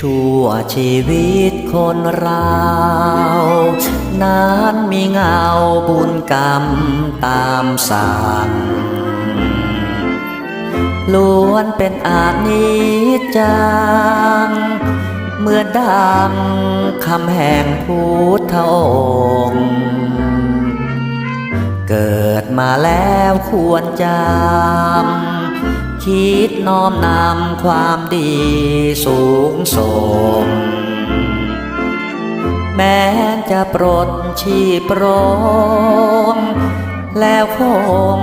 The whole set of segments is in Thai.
ชั่วชีวิตคนเรานั้นมีเงาบุญกรรมตามสั่งล้วนเป็นอานิจจัง เมื่อดังคำแห่งพุทธองค์ เกิดมาแล้วควรจำ คิดน้อมนำความดีสูงส่ง แม้จะปรดชีพรมแล้วคง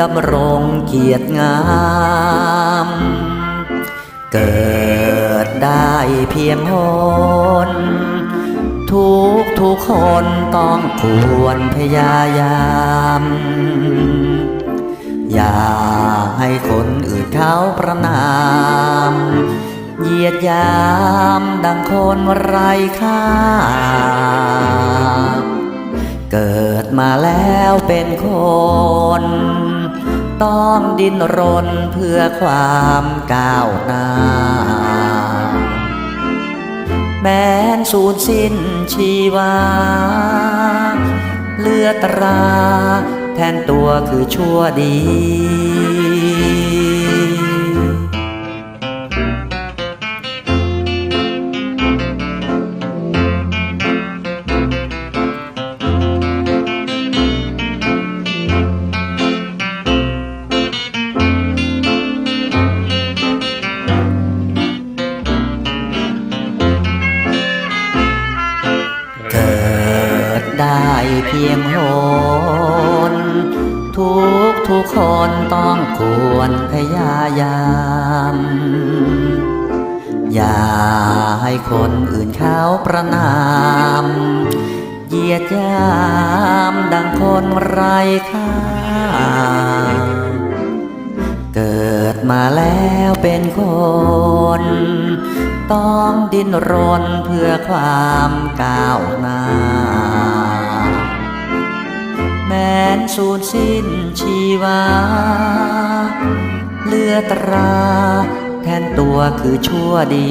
ดำรงเกียรติงาม เกิดได้เพียงหนทุกทุกคนต้องควรพยายาม อย่าให้ เขาประนาม เหยียดยามดังคนไร้ค่า เกิดมาแล้วเป็นคน ต้องดิ้นรนเพื่อความก้าวหน้า แม้นสูญสิ้นชีวา เลือดตราแทนตัวคือชั่วดี ได้เพียงหนทุกทุกคนต้องควรพยายาม อย่าให้คนอื่นเขาประนามเหยียดยามดังคนไร้ค่า เกิดมาแล้วเป็นคน ต้องดิ้นรนเพื่อความก้าวหน้า สูญสิ้นชีวา เลือตรา แทนตัวคือชั่วดี